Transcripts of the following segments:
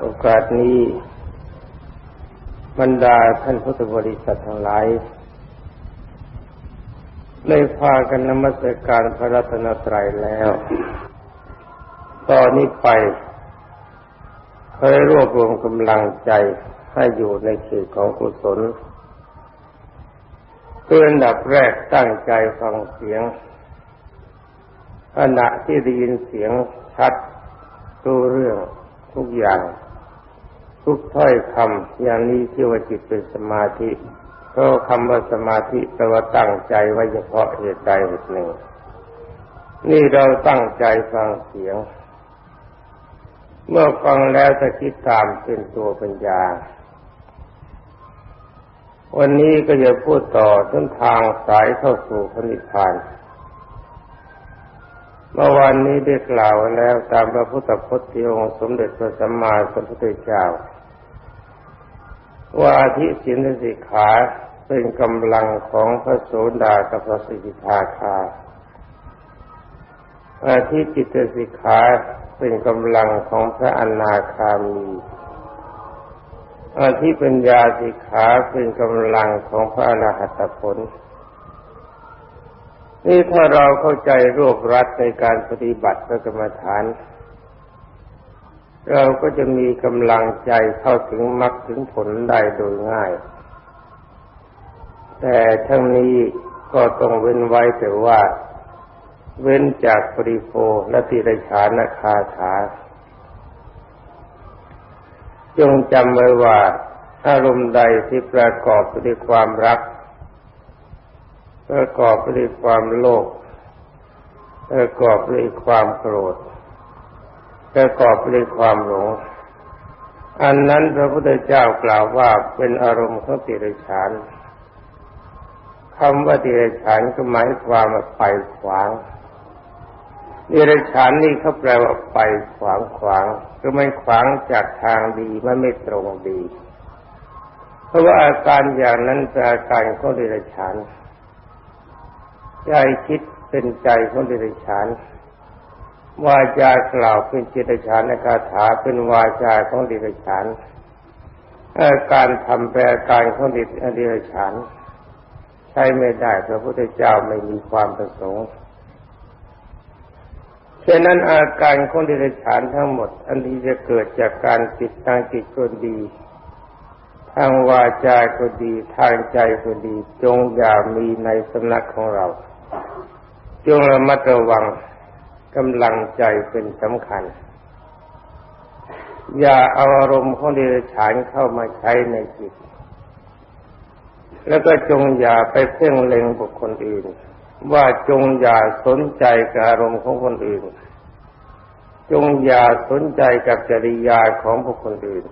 โอกาสนี้บรรดาท่านพุทธบริษัททั้งหลายได้พากันนมัสการพระรัตนตรัยแล้ว ตอนนี้ไปเคยรวบรวมกำลังใจให้อยู่ในเขตของกุศลเพื่อนดับแรกตั้งใจฟังเสียงขณะที่ได้ยินเสียงชัดรู้เรื่อง ทุกอย่าง ทุกถ้อยคำอย่างนี้ที่ว่าจิตเป็นสมาธิเพราะคำว่าสมาธิแปลว่าตั้งใจไว้เฉพาะเหตุใดเหตุหนึ่ง นี่เราตั้งใจฟังเสียง เมื่อฟังแล้วจะคิดตามเป็นตัวปัญญา วันนี้ก็จะพูดต่อต้นทางสายเข้าสู่พระนิพพาน เมื่อวานนี้ได้กล่าวแล้วตามพระพุทธพจน์ที่องค์สมเด็จพระสัมมาสัมพุทธเจ้า ว่าอธิสินสิกขาเป็นกำลังของพระโสดากับพระสิกขาคาอาทิจิตสิกขาเป็นกำลังของพระอนาคามีอาทิปัญญาสิกขาเป็นกำลังของพระอรหัตผล นี่ถ้าเราเข้าใจรวบรัดในการปฏิบัติพระกรรมฐาน เราก็จะมีกำลังใจเข้าถึงมรรคถึงผลได้โดยง่าย แต่ทั้งนี้ก็ต้องเว้นไว้แต่ว่า เว้นจากปริโภและติรชานคาถา จงจำไว้ว่าอารมณ์ใดที่ประกอบด้วยความรัก ประกอบด้วยความโลภประกอบด้วยความโกรธประกอบด้วยความหลง อันนั้นพระพุทธเจ้ากล่าวว่าเป็นอารมณ์ของติรฉานคำว่าติรฉานก็หมายความว่าไปขวางติรฉานนี่เขาแปลว่าไปขวางขวางก็ไม่ขวางจากทางดีมันไม่ตรงดี เพราะว่าอาการอย่างนั้นเป็นอาการของติรฉาน ใจคิดเป็นใจของเดรัจฉานวาจากล่าวเป็นจิตฉานในคาถาเป็นวาจาของเดรัจฉานการทำแปลการของเดรัจฉาน ใช้ไม่ได้พระพุทธเจ้าไม่มีความประสงค์ฉะนั้นอาการของเดรัจฉานทั้งหมด อันที่จะเกิดจากการจิตทางจิตก็ดี ทางวาจาก็ดี ทางใจก็ดี จงอย่ามีในสำนักของเรา จงระมัดระวังกำลังใจเป็นสำคัญ อย่าเอาอารมณ์ของเดรัจฉานเข้ามาใช้ในจิต แล้วก็จงอย่าไปเพ่งเล็งบุคคลอื่น ว่าจงอย่าสนใจกับอารมณ์ของคนอื่น จงอย่าสนใจกับจริยาของบุคคลอื่น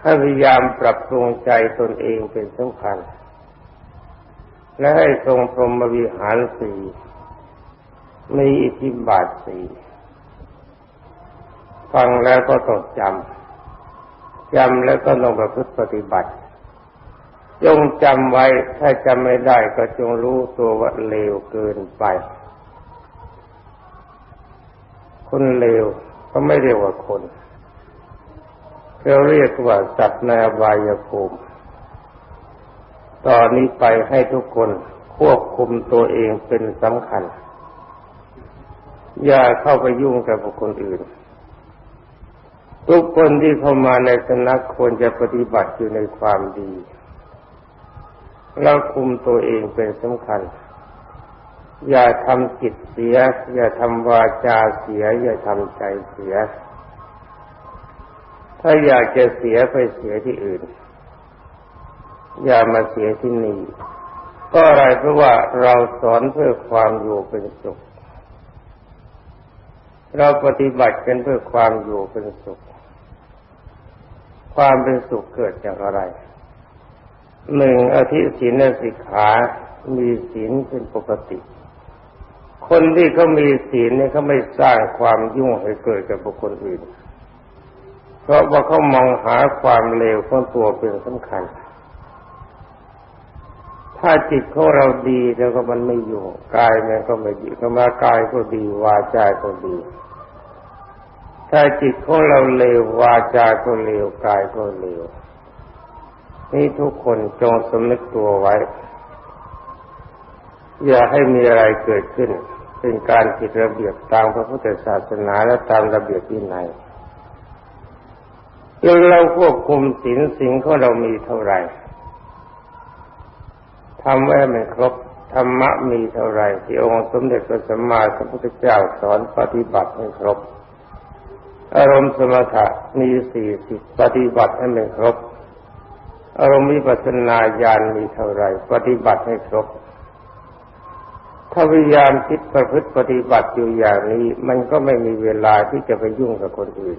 ให้พยายามปรับปรุงใจตนเองเป็นสำคัญ และให้ทรงพรหมวิหารสี่มีอิทธิบาทสี่ฟังแล้วก็ต้องจำจำแล้วก็ลงประพฤติปฏิบัติ จงจำไว้ถ้าจำไม่ได้ก็จงรู้ตัวว่าเลวเกินไป คนเลวก็ไม่เรียกว่าคนเราเรียกว่าสัตว์ในอบายภูมิ ตอนนี้ไปให้ทุกคนควบคุมตัวเองเป็นสำคัญ อย่าเข้าไปยุ่งกับบุคคลอื่น ทุกคนที่เข้ามาในสนักควรจะปฏิบัติอยู่ในความดีแล้วคุมตัวเองเป็นสำคัญ อย่าทำจิตเสีย อย่าทำวาจาเสีย อย่าทำใจเสีย ถ้าอยากจะเสียไปเสียที่อื่น อย่ามาเสียที่นี่ก็อะไรเพราะว่าเราสอนเพื่อความอยู่เป็นสุข เราปฏิบัติกันเพื่อความอยู่เป็นสุข ความเป็นสุขเกิดจากอะไรหนึ่งอธิศีลสิกขา มีศีลเป็นปกติ คนที่เขามีศีลเนี่ยเขาไม่สร้างความยุ่งให้เกิดกับบุคคลอื่น เพราะว่าเขามองหาความเลวของตัวเป็นสำคัญ ถ้าจิตของเราดีแล้วก็มันไม่อยู่กายมันก็ไม่ดีก็มากายก็ดี วาจาก็ดี ถ้าจิตของเราเลววาจาก็เลวกายก็เลวนี่ทุกคนจงสำนึกตัวไว้ อย่าให้มีอะไรเกิดขึ้น เป็นการผิดระเบียบตามพระพุทธศาสนาและตามระเบียบวินัยจนเราควบคุมศีลสิ่งของเรามีเท่าไหร่ ทำไว้มันครบธรรมะมีเท่าไรที่องค์สมเด็จพระสัมมาสัมพุทธเจ้าสอนปฏิบัติให้ครบ อารมณ์สมถะมีสี่สิบปฏิบัติให้มันครบ อารมณ์วิปัสสนาญาณมีเท่าไรปฏิบัติให้ครบ ถ้าพยายามคิดประพฤติปฏิบัติอยู่อย่างนี้ มันก็ไม่มีเวลาที่จะไปยุ่งกับคนอื่น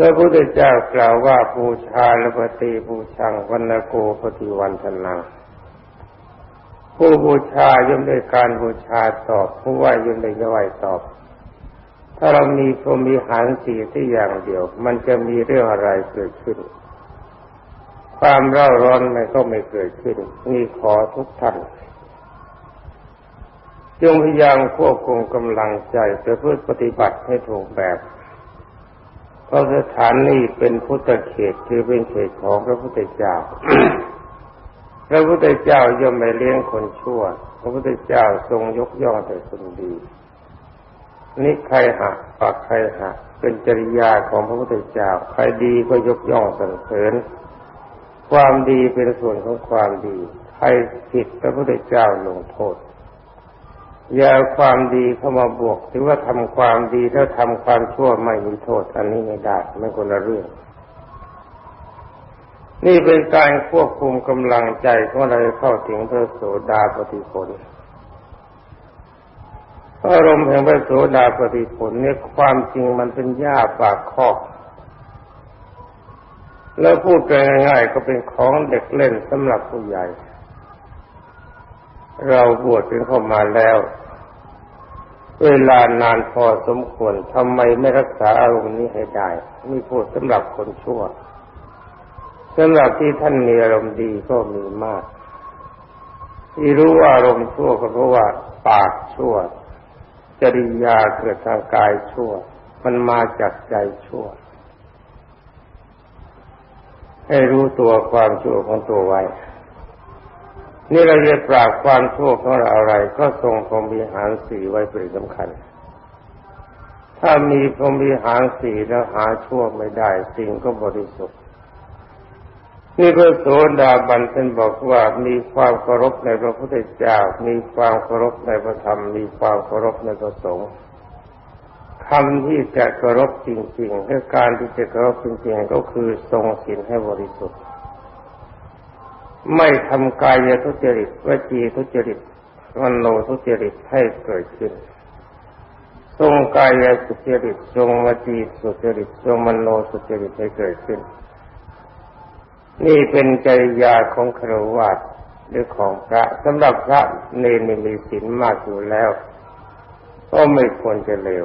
พระพุทธเจ้ากล่าวว่าบูชาลปฏิบูชังวันโกปฏิวันทนังผู้บูชาย่อมได้การบูชาตอบผู้ไหวย่อมได้ไหวตอบ ถ้าเรามีพรมีหารสีที่อย่างเดียว มันจะมีเรื่องอะไรเกิดขึ้น ความเร่าร้อนมันก็ไม่เกิดขึ้นนี่ขอทุกท่านจงพยายามควบคุมกำลังใจเพื่อปฏิบัติให้ถูกแบบ เพราะสถานนี้เป็นพุทธเขตคือเป็นเขตของพระพุทธเจ้า พระพุทธเจ้าย่อมไม่เลี้ยงคนชั่ว พระพุทธเจ้าทรงยกย่องแต่คนดีนิใครหักปากใครหักเป็นจริยาของพระพุทธเจ้า ใครดีก็ยกย่องสรรเสริญ ความดีเป็นส่วนของความดี ใครผิดพระพุทธเจ้าลงโทษ อย่าความดีเข้ามาบวกถือว่าทำความดีถ้าทำความชั่วไม่มีโทษ อันนี้ไม่ได้ไม่คนละเรื่อง นี่เป็นการควบคุมกำลังใจของเราเข้าถึงพระโสดาปฏิผลอารมณ์แห่งพระโสดาปฏิผลเนี่ยความจริงมันเป็นหญ้าปากคอกแล้วพูดง่ายๆก็เป็นของเด็กเล่นสำหรับผู้ใหญ่ เราบวชเป็นเข้ามาแล้ว เวลานานพอสมควรทำไมไม่รักษาอารมณ์นี้ให้ได้มีพูดสำหรับคนชั่วสำหรับที่ท่านมีอารมณ์ดีก็มีมาก ที่รู้ว่าอารมณ์ชั่วก็เพราะว่าปากชั่ว จริยาเกิดทางกายชั่ว มันมาจากใจชั่ว ให้รู้ตัวความชั่วของตัวไว้ นี่เราจะปราบความชั่วของเราอะไร ก็ทรงพรหมีหารสีไว้เป็นสำคัญ ถ้ามีพรหมีหารสีแล้วหาชั่วไม่ได้ สิ่งก็บริสุทธิ์นี่พระโสดาบันท่านบอกว่ามีความเคารพในพระพุทธเจ้า มีความเคารพในพระธรรม มีความเคารพในพระสงฆ์คำที่จะเคารพจริงๆและการที่จะเคารพจริงๆ ก็คือทรงศีลให้บริสุทธิ์ ไม่ทำกายทุจริตวจีทุจริตมโนทุจริตให้เกิดขึ้นทรงกายสุจริตทรงวจีสุจริตทรงมโนสุจริตให้เกิดขึ้น นี่เป็นจริยาของครวญหรือของพระสำหรับพระเนรมีศีลมากอยู่แล้ว ก็ไม่ควรจะเลว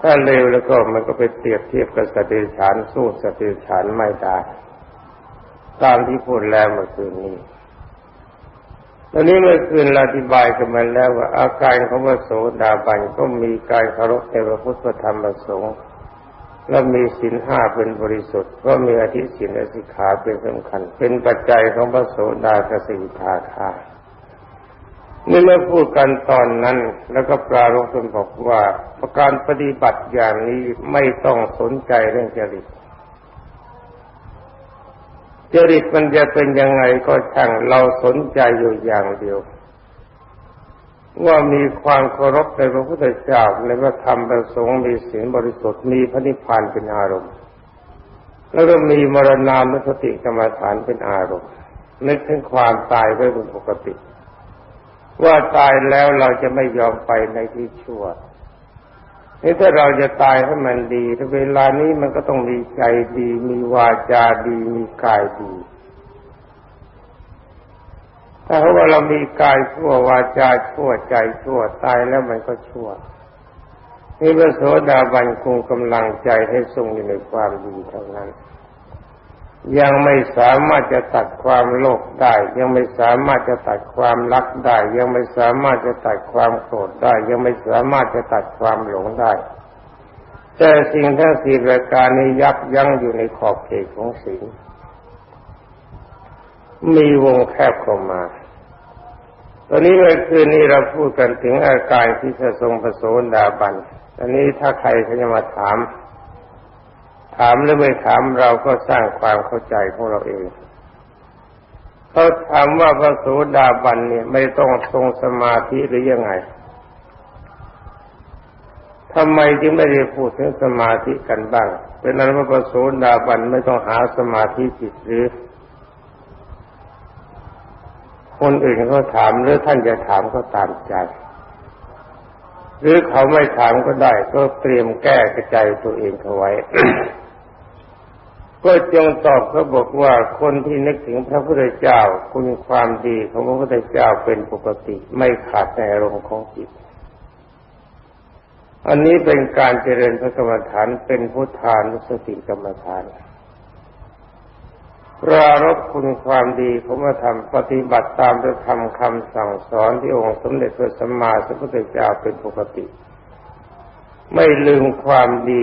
ถ้าเลวแล้วก็มันก็ไปเปรียบเทียบกับสติฉานสู้สติฉานไม่ได้ ตามที่พูดแล้วเมื่อคืนนี้ ตอนนี้เมื่อคืนเราอธิบายกันมาแล้วว่าอาการของพระโสดาบันก็มีการเคารพในพระพุทธธรรมประสงค์และมีศีลห้าเป็นบริสุทธิ์ ก็มีอธิศีลอสิกขาเป็นสำคัญ เป็นปัจจัยของพระโสดากสิทาคานี่เมื่อพูดกันตอนนั้น แล้วก็ปรารภจนบอกว่าประการปฏิบัติอย่างนี้ไม่ต้องสนใจเรื่องจริต จริตมันจะเป็นยังไงก็ช่างเราสนใจอยู่อย่างเดียว ว่ามีความเคารพในพระพุทธเจ้าในพระธรรมประสงค์มีศีลบริสุทธิ์มีพระนิพพานเป็นอารมณ์ แล้วก็มีมรณานุสติกรรมฐานเป็นอารมณ์นึกถึงความตายไว้เป็นปกติ ว่าตายแล้วเราจะไม่ยอมไปในที่ชั่ว นี่ถ้าเราจะตายให้มันดีถ้าเวลานี้มันก็ต้องมีใจดี มีวาจาดี มีกายดี ถ้าเพราว่าเรามีกายชั่ววาจาชั่วใจชั่วตายแล้วมันก็ชั่วนี่พระโสดาบันคงกำลังใจให้ทรงอยู่ในความดีเท่านั้น ยังไม่สามารถจะตัดความโลภได้ ยังไม่สามารถจะตัดความรักได้ ยังไม่สามารถจะตัดความโกรธได้ ยังไม่สามารถจะตัดความหลงได้แต่สิ่งทั้งสี่ประการนี้ยับยั้งอยู่ในขอบเขตของสิ่งมีวงแคบเข้ามา ตอนนี้เมื่อคืนนี้เราพูดกันถึงอาการที่จะทรงประโสดาบันตอนนี้ถ้าใครเขาจะมาถาม ถามหรือไม่ถามเราก็สร้างความเข้าใจของเราเองเขาถามว่าพระโสดาบันเนี่ยไม่ต้องทรงสมาธิหรือยังไงทำไมจึงไม่ได้พูดถึงสมาธิกันบ้างเป็นนั้นว่าพระโสดาบันไม่ต้องหาสมาธิจิตหรือ คนอื่นเขาถามหรือท่านจะถามก็ตามใจ หรือเขาไม่ถามก็ได้ ก็เตรียมแก้กระจายตัวเองเขาไว้ ก็จงตอบเขาบอกว่าคนที่นึกถึงพระพุทธเจ้า คุณความดีของพระพุทธเจ้าเป็นปกติไม่ขาดในอารมณ์ของจิต อันนี้เป็นการเจริญพระกรรมฐานเป็นพุทธานุสติกรรมฐานปรารบคุณความดีของพระธรรมปฏิบัติตามพระธรรมคำสั่งสอนที่องค์สมเด็จพระสัมมาสัมพุทธเจ้าเป็นปกติ ไม่ลืมความดี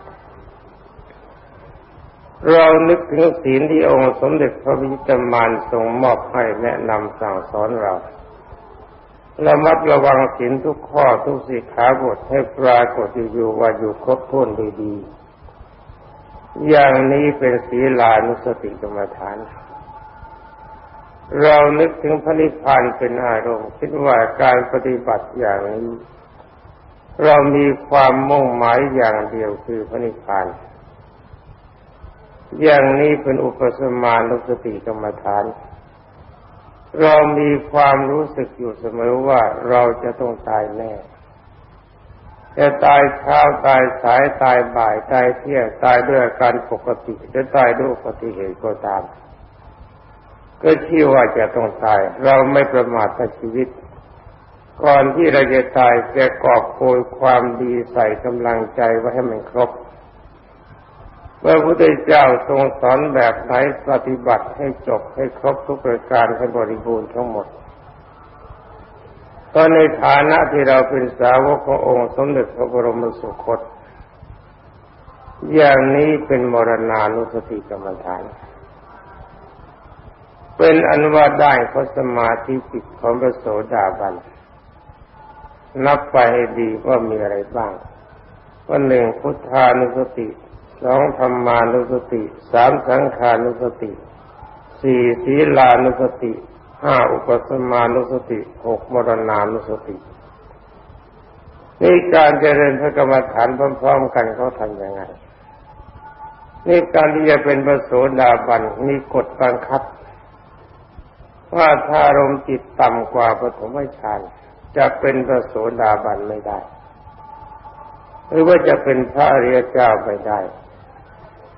เรานึกถึงศีลที่องค์สมเด็จพระวิจิตรมานทรงมอบให้แนะนำสั่งสอนเราระมัดระวังศีลทุกข้อทุกสิขาบทให้ปรากฏอยู่ว่าอยู่ครบถ้วนดีๆอย่างนี้เป็นศีลานุสติกรรมฐาน เรานึกถึงพระนิพพานเป็นอารมณ์คิดว่าการปฏิบัติอย่างนี้ เรามีความมุ่งหมายอย่างเดียวคือพระนิพพาน อย่างนี้เป็นอุปสมานุสติกรรมฐาน เรามีความรู้สึกอยู่เสมอว่าเราจะต้องตายแน่จะตายเช้าตายสายตายบ่ายตายเที่ยงตายด้วยการปกติจะตายด้วยอุบัติเหตุก็ตาม ก็ชื่อว่าจะต้องตาย เราไม่ประมาทในชีวิต ก่อนที่เราจะตายจะกอบโกยความดีใส่กำลังใจไว้ให้มันครบ พระพุทธเจ้าทรงสอนแบบไหนปฏิบัติให้จบให้ครบทุกประการให้บริบูรณ์ทั้งหมดตอนในฐานะที่เราเป็นสาวกขององค์สมเด็จพระบรมสุคต อย่างนี้เป็นมรณานุสติกรรมฐาน เป็นอันว่าได้พระสมาธิจิตของพระโสดาบัน นับไปให้ดีว่ามีอะไรบ้างว่าหนึ่งพุทธานุสติ สองธรรมานุสติสามสังขานุสติสี่ศีลานุสติห้าอุปสมานุสติหกมรณานุสตินี่การเจริญพระกรรมฐานพร้อมๆกันเขาทำยังไงนี่การที่จะเป็นพระโสดาบันมีกฎบังคับ ว่าถ้ารมจิตต่ำกว่าปฐมฌานจะเป็นพระโสดาบันไม่ได้ หรือว่าจะเป็นพระอริยเจ้าไม่ได้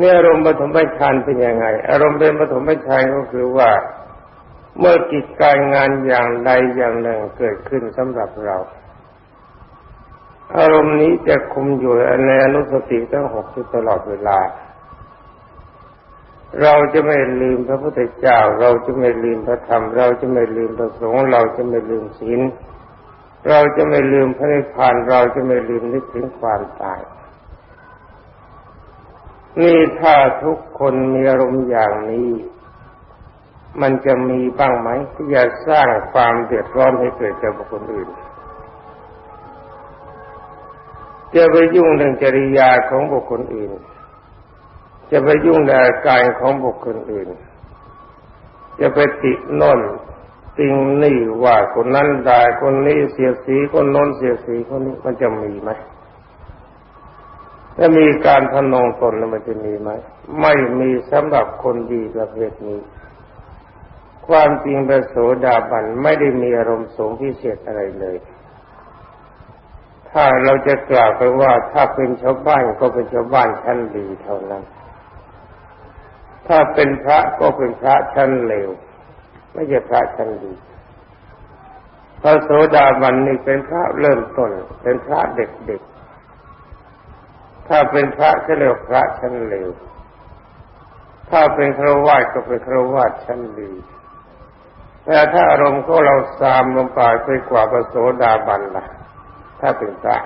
นี่ยอารมณ์ปฐมฌานเป็นยังไง อารมณ์เป็นปฐมฌานก็คือว่า เมื่อกิจการงานอย่างใดอย่างหนึ่งเกิดขึ้นสำหรับเรา อารมณ์นี้จะคุมอยู่ในอนุสติทั้งหกที่ตลอดเวลา เราจะไม่ลืมพระพุทธเจ้า เราจะไม่ลืมพระธรรม เราจะไม่ลืมพระสงฆ์เราจะไม่ลืมศีลเราจะไม่ลืมพระนิพพานเราจะไม่ลืมนึกถึงความตาย นี่ถ้าทุกคนมีอารมณ์อย่างนี้ มันจะมีบ้างไหมที่จะสร้างความเดือดร้อนให้เกิดกับบุคคลอื่น จะไปยุ่งเรื่องจริยาของบุคคลอื่น จะไปยุ่งในอาการของบุคคลอื่น จะไปติโน่นติงนี่ว่าคนนั้นได้คนนี้เสียสีคนโน้นเสียสีคนนี้มันจะมีไหม ถ้ามีการพนงตนมันจะมีไหมไม่มีสำหรับคนดีประเภทนี้ ความจริงพระโสดาบันไม่ได้มีอารมณ์สูงพิเศษอะไรเลย ถ้าเราจะกล่าวไปว่าถ้าเป็นชาวบ้านก็เป็นชาวบ้านชั้นดีเท่านั้น ถ้าเป็นพระก็เป็นพระชั้นเลวไม่ใช่พระชั้นดีพระโสดาบันนี่เป็นพระเริ่มต้น เป็นพระเด็กๆ ถ้าเป็นพระก็เรียกพระชั้นเลวถ้าเป็นครวาสก็เป็นครวาสชั้นดีแต่ถ้าอารมณ์ของเราสามลงไปไปกว่าพระโสดาบันล่ะ ถ้าเป็นพระ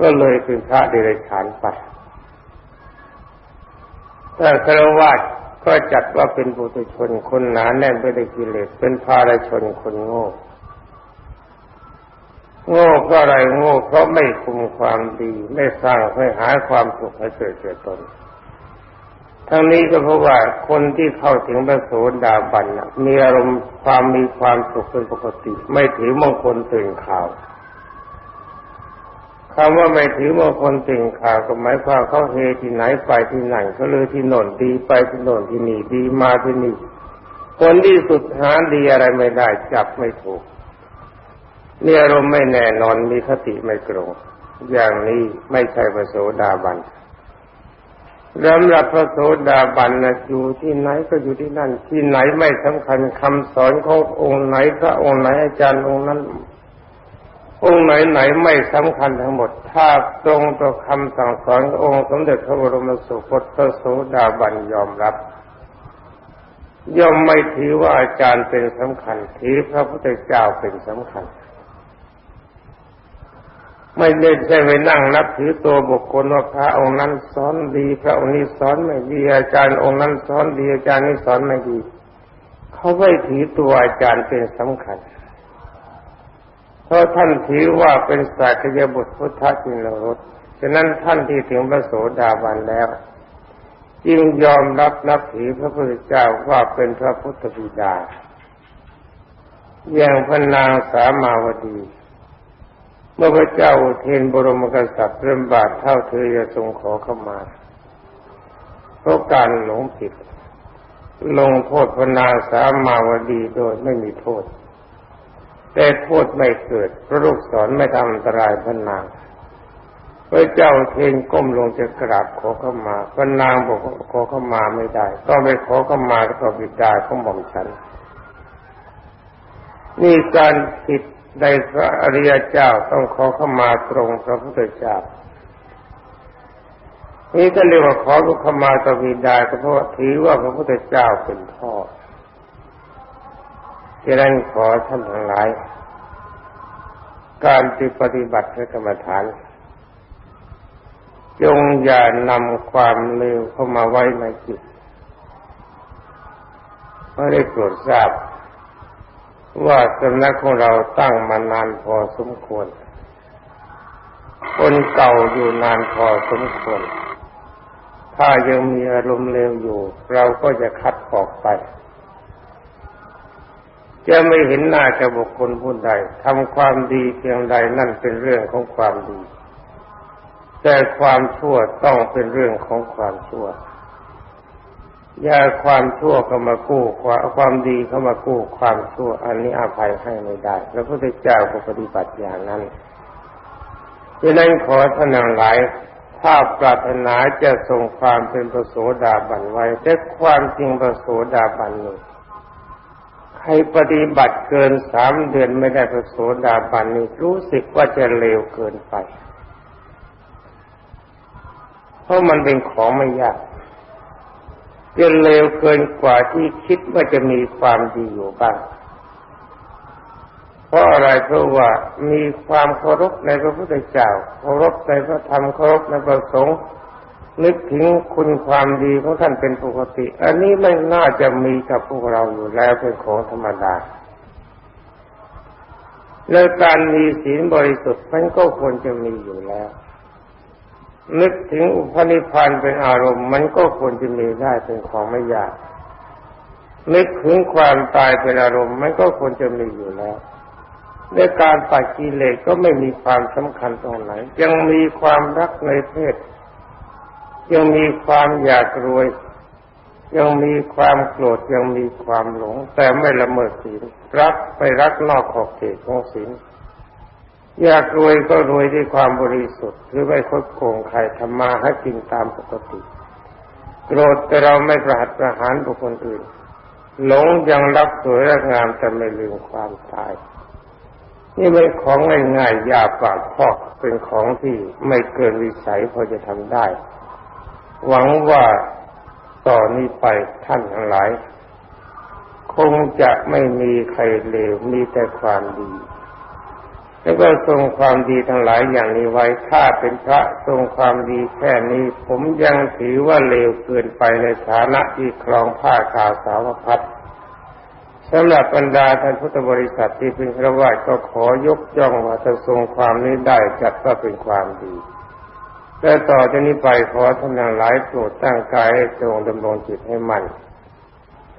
ก็เลยเป็นพระเดรัจฉานไปถ้าครวาสก็จัดว่าเป็นบุตรชนคนหนาแน่นไปด้วยกิเลสเป็นภารชนคนโง่ โง่ก็อะไรโง่เพราะไม่คุมความดี ไม่สร้างให้หาความสุขให้เกิดแก่ตน ทั้งนี้ก็เพราะว่าคนที่เข้าถึงพระโสดาบันมีอารมณ์ความมีความสุขเป็นปกติ ไม่ถือมงคลตื่นข่าวคำว่าไม่ถือมงคลติ่งข่าวก็หมายความเขาเฮที่ไหนไปที่ไหนเขาเลยที่โน่นดีไปที่โน่นที่นี่ดีมาที่นี่คนที่สุดหาดีอะไรไม่ได้จับไม่ถูก มีอารมณ์ไม่แน่นอนมีคติไม่ตรงอย่างนี้ไม่ใช่พระโสดาบันสำหรับพระโสดาบันนะอยู่ที่ไหนก็อยู่ที่นั่น ที่ไหนไม่สำคัญคำสอนขององค์ไหนพระองค์ไหนอาจารย์องค์นั้น องค์ไหนไหนไม่สำคัญทั้งหมด ถ้าตรงต่อคำสั่งสอนขององค์สมเด็จพระบรมสุคตพระโสดาบันยอมรับ ย่อมไม่ถือว่าอาจารย์เป็นสำคัญถือพระพุทธเจ้าเป็นสำคัญ ไม่ได้ใช่ไปนั่งนับถือตัวบุคคลว่าพระองค์นั้นสอนดีพระองค์นี้สอนไม่ดีอาจารย์องค์นั้นสอนดีอาจารย์นี้สอนไม่ดี เขาไม่ถือตัวอาจารย์เป็นสำคัญ เพราะท่านถือว่าเป็นสักยบุตรพุทธจินรสฉะนั้นท่านที่ถึงพระโสดาบันแล้วจึงยอมรับนับถือพระพุทธเจ้าว่าเป็นพระพุทธบิดาอย่างพระนางสามาวดี มื่อพระเจ้าเทนบรมกษัตริย์เริ่มบาทเท่าเธอจะทรงขอเข้ามา เพราะการหลงผิด ลงโทษพนางสามาวดีโดยไม่มีโทษ แต่โทษไม่เกิดพระลูกศรไม่ทำอันตรายพนางพระเจ้าเทนก้มลงจะกราบขอเข้ามาพนางบอกขอเข้ามาไม่ได้ต้องไปขอเข้ามาต่อบิดาของหม่อมฉันนี่การผิด ในพระอริยเจ้าต้องขอเข้ามาตรงพระพุทธเจ้านี่ก็เรียกว่าขอเข้ามาต่อบิดาก็เพราะถือว่าพระพุทธเจ้าเป็นพ่อจะนั้นขอท่านทั้งหลาย การที่ปฏิบัติกรรมฐาน จงอย่านำความเลวเข้ามาไว้ในจิตเพราะได้โปรดทราบ ว่าสำนักของเราตั้งมานานพอสมควร คนเก่าอยู่นานพอสมควร ถ้ายังมีอารมณ์เลวอยู่ เราก็จะคัดออกไป จะไม่เห็นหน้าจะบุคคลผู้ใดทำความดีเพียงใดนั่นเป็นเรื่องของความดี แต่ความชั่วต้องเป็นเรื่องของความชั่ว อย่าความชั่วเข้ามากู้ความความดีเข้ามากู้ความชั่ว อันนี้อภัยให้ไม่ได้แล้วพระเจ้าก็ปฏิบัติอย่างนั้นดังนั้นขอท่านหลายถ้าปรารถนาจะส่งความเป็นประโสดาบันไว้แต่ความจริงประโสดาบันนึ่ใครปฏิบัติเกินสามเดือนไม่ได้พระโสดาบันนี่รู้สึกว่าจะเร็วเกินไป เพราะมันเป็นของไม่ยาก จะเลวเกินกว่าที่คิดว่าจะมีความดีอยู่บ้าง เพราะอะไรเพราะว่ามีความเคารพในพระพุทธเจ้าเคารพในพระธรรมเคารพในพระสงฆ์นึกถึงคุณความดีของท่านเป็นปกติ อันนี้ไม่น่าจะมีกับพวกเราอยู่แล้วเป็นของธรรมดา แล้วการมีศีลบริสุทธิ์มันก็ควรจะมีอยู่แล้ว นึกถึงอุปนิพันธ์เป็นอารมณ์ มันก็ควรจะมีได้เป็นของไม่ยาก นึกถึงความตายเป็นอารมณ์ มันก็ควรจะมีอยู่แล้วในการปัดกิเลสก็ไม่มีความสำคัญตรงไหน ยังมีความรักในเพศ ยังมีความอยากรวย ยังมีความโกรธยังมีความหลง แต่ไม่ละเมิดศีลรักไปรักนอกขอบเขตของศีล อยากรวยก็รวยด้วยความบริสุทธิ์ หรือไม่คดโกงใครทำมาให้กินตามปกติ โกรธแต่เราไม่ประหัตประหารบุคคลอื่น หลงยังรักสวยรักงามแต่ไม่ลืมความตาย นี่เป็นของง่ายๆยาปากพอกเป็นของที่ไม่เกินวิสัยพอจะทำได้ หวังว่าต่อนนี้ไปท่านทั้งหลาย คงจะไม่มีใครเลวมีแต่ความดี แล้วก็ทรงความดีทั้งหลายอย่างนี้ไว้ถ้าเป็นพระทรงความดีแค่นี้ ผมยังถือว่าเลวเกินไปในฐานะที่ครองผ้าขาวสาวพัดสำหรับบรรดาท่านพุทธบริษัทที่เป็นครวญก็ขอยกย่องว่าจะทรงความนี้ได้จัดว่าเป็นความดีแต่ต่อจากนี้ไปขอท่านทั้งหลายโปรดตั้งกายให้ตรงดำรงจิตให้มั่น